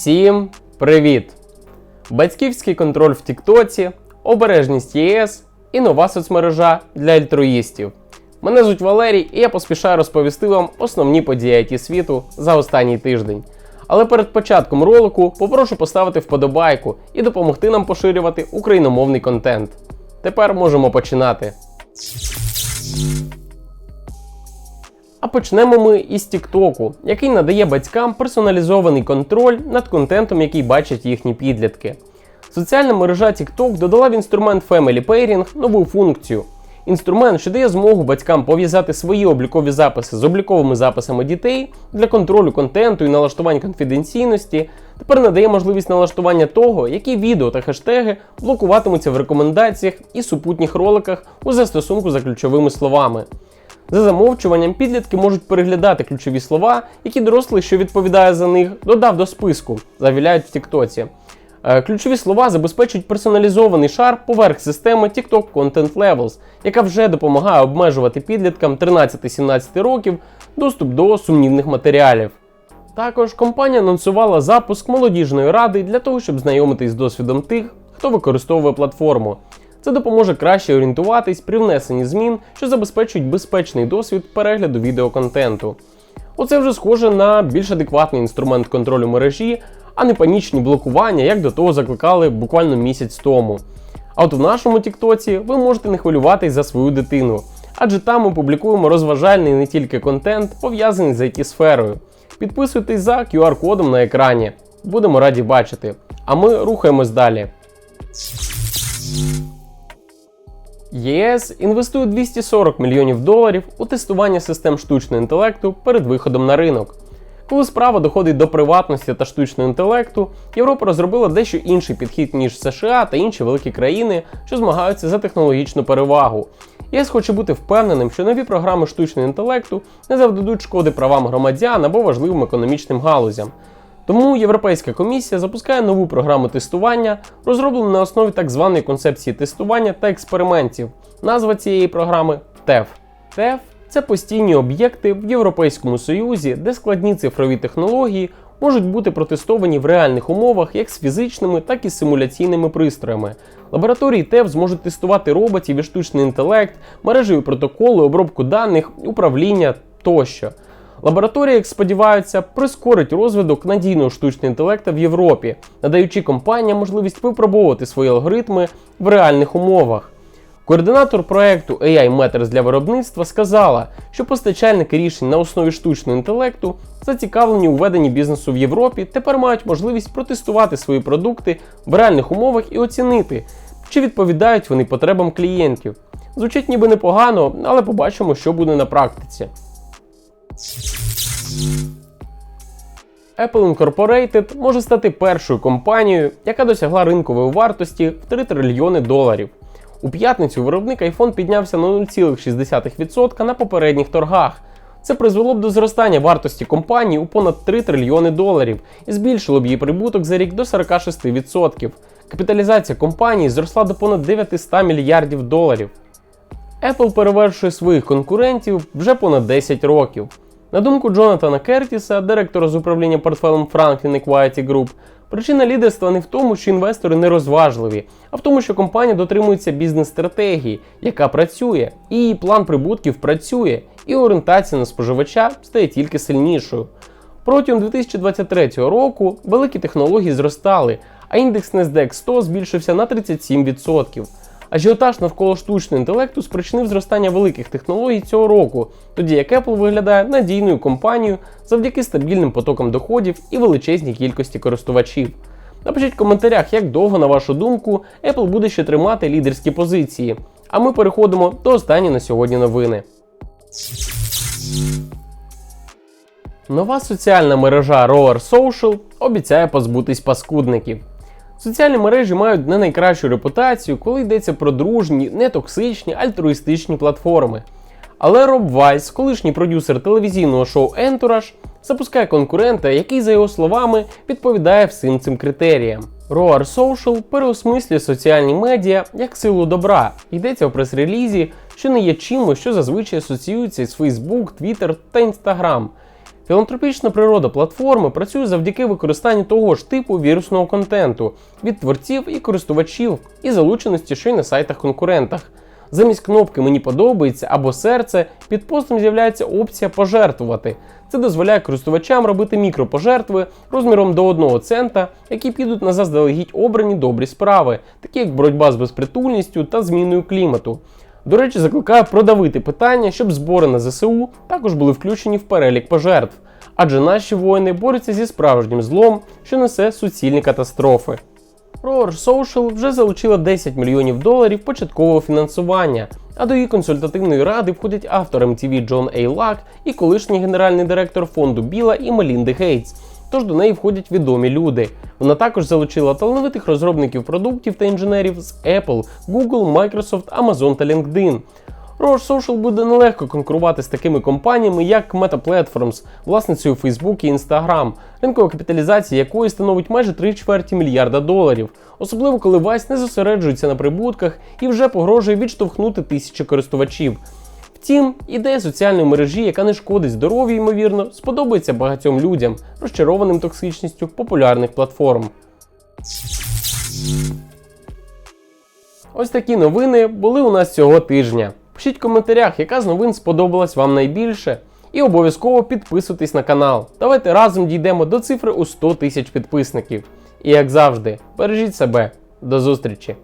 Всім привіт! Батьківський контроль в Тіктоці, обережність ЄС і нова соцмережа для альтруїстів. Мене звуть Валерій, і я поспішаю розповісти вам основні події IT світу за останній тиждень. Але перед початком ролику попрошу поставити вподобайку і допомогти нам поширювати україномовний контент. Тепер можемо починати. А почнемо ми із Тіктоку, який надає батькам персоналізований контроль над контентом, який бачать їхні підлітки. Соціальна мережа TikTok додала в інструмент Family Pairing нову функцію. Інструмент, що дає змогу батькам пов'язати свої облікові записи з обліковими записами дітей для контролю контенту і налаштувань конфіденційності, тепер надає можливість налаштування того, які відео та хештеги блокуватимуться в рекомендаціях і супутніх роликах у застосунку за ключовими словами. За замовчуванням, підлітки можуть переглядати ключові слова, які дорослий, що відповідає за них, додав до списку, завіляють в Тіктоці. Е, Ключові слова забезпечують персоналізований шар поверх системи TikTok Content Levels, яка вже допомагає обмежувати підліткам 13-17 років доступ до сумнівних матеріалів. Також компанія анонсувала запуск молодіжної ради для того, щоб знайомитись з досвідом тих, хто використовує платформу. Це допоможе краще орієнтуватись при внесенні змін, що забезпечують безпечний досвід перегляду відеоконтенту. Оце вже схоже на більш адекватний інструмент контролю мережі, а не панічні блокування, як до того закликали буквально місяць тому. А от в нашому Тіктоці ви можете не хвилюватись за свою дитину, адже там ми публікуємо розважальний не тільки контент, пов'язаний з it сферою. Підписуйтесь за QR-кодом на екрані. Будемо раді бачити. А ми рухаємось далі. ЄС інвестує 240 мільйонів доларів у тестування систем штучного інтелекту перед виходом на ринок. Коли справа доходить до приватності та штучного інтелекту, Європа розробила дещо інший підхід ніж США та інші великі країни, що змагаються за технологічну перевагу. ЄС хоче бути впевненим, що нові програми штучного інтелекту не завдадуть шкоди правам громадян або важливим економічним галузям. Тому Європейська комісія запускає нову програму тестування, розроблену на основі так званої концепції тестування та експериментів. Назва цієї програми TEF. TEF – це постійні об'єкти в Європейському Союзі, де складні цифрові технології можуть бути протестовані в реальних умовах як з фізичними, так і з симуляційними пристроями. Лабораторії ТЕФ зможуть тестувати роботів і штучний інтелект, мережеві протоколи, обробку даних, управління тощо. Лабораторія, як сподіваються, прискорить розвиток надійного штучного інтелекту в Європі, надаючи компаніям можливість випробовувати свої алгоритми в реальних умовах. Координатор проекту AI Matters для виробництва сказала, що постачальники рішень на основі штучного інтелекту, зацікавлені у веденні бізнесу в Європі, тепер мають можливість протестувати свої продукти в реальних умовах і оцінити, чи відповідають вони потребам клієнтів. Звучить ніби непогано, але побачимо, що буде на практиці. Apple Incorporated може стати першою компанією, яка досягла ринкової вартості в 3 трильйони доларів. У п'ятницю виробник iPhone піднявся на 0,6% на попередніх торгах. Це призвело б до зростання вартості компанії у понад 3 трильйони доларів і збільшило б її прибуток за рік до 46%. Капіталізація компанії зросла до понад 900 мільярдів доларів. Apple перевершує своїх конкурентів вже понад 10 років. На думку Джонатана Кертіса, директора з управління портфелем Franklin Equity Group, причина лідерства не в тому, що інвестори не розважливі, а в тому, що компанія дотримується бізнес-стратегії, яка працює, і її план прибутків працює, і орієнтація на споживача стає тільки сильнішою. Протягом 2023 року великі технології зростали, а індекс NASDAQ 100 збільшився на 37%. Ажіотаж навколо штучного інтелекту спричинив зростання великих технологій цього року, тоді як Apple виглядає надійною компанією завдяки стабільним потокам доходів і величезній кількості користувачів. Напишіть в коментарях, як довго, на вашу думку, Apple буде ще тримати лідерські позиції. А ми переходимо до останньої на сьогодні новини. Нова соціальна мережа Roar Social обіцяє позбутись паскудників. Соціальні мережі мають не найкращу репутацію, коли йдеться про дружні, нетоксичні, альтруїстичні платформи. Але Роб Вайс, колишній продюсер телевізійного шоу Entourage, запускає конкурента, який, за його словами, відповідає всім цим критеріям. Roar Social переосмислює соціальні медіа як силу добра. Йдеться у прес-релізі, що не є чимось, що зазвичай асоціюється із Facebook, Twitter та Instagram. Філантропічна природа платформи працює завдяки використанню того ж типу вірусного контенту від творців і користувачів і залученості ще й на сайтах конкурентах. Замість кнопки Мені подобається або серце під постом з'являється опція пожертвувати. Це дозволяє користувачам робити мікропожертви розміром до 1 цента, які підуть на заздалегідь обрані добрі справи, такі як боротьба з безпритульністю та зміною клімату. До речі, закликаю продавити питання, щоб збори на ЗСУ також були включені в перелік пожертв, адже наші воїни борються зі справжнім злом, що несе суцільні катастрофи. Roar Social вже залучила 10 мільйонів доларів початкового фінансування, а до її консультативної ради входять автор MTV Джон Ей Лак і колишній генеральний директор фонду Біла і Мелінди Гейтс. Тож до неї входять відомі люди. Вона також залучила талановитих розробників продуктів та інженерів з Apple, Google, Microsoft, Amazon та LinkedIn. Roar Social буде нелегко конкурувати з такими компаніями, як Meta Platforms, власницею Facebook і Instagram, ринкова капіталізація якої становить майже 3 чверті мільярда доларів, особливо коли Vice не зосереджується на прибутках і вже погрожує відштовхнути тисячі користувачів. Втім, ідея соціальної мережі, яка не шкодить здоров'ю, ймовірно, сподобається багатьом людям, розчарованим токсичністю популярних платформ. Ось такі новини були у нас цього тижня. Пишіть в коментарях, яка з новин сподобалась вам найбільше. І обов'язково підписуйтесь на канал. Давайте разом дійдемо до цифри у 100 тисяч підписників. І як завжди, бережіть себе. До зустрічі!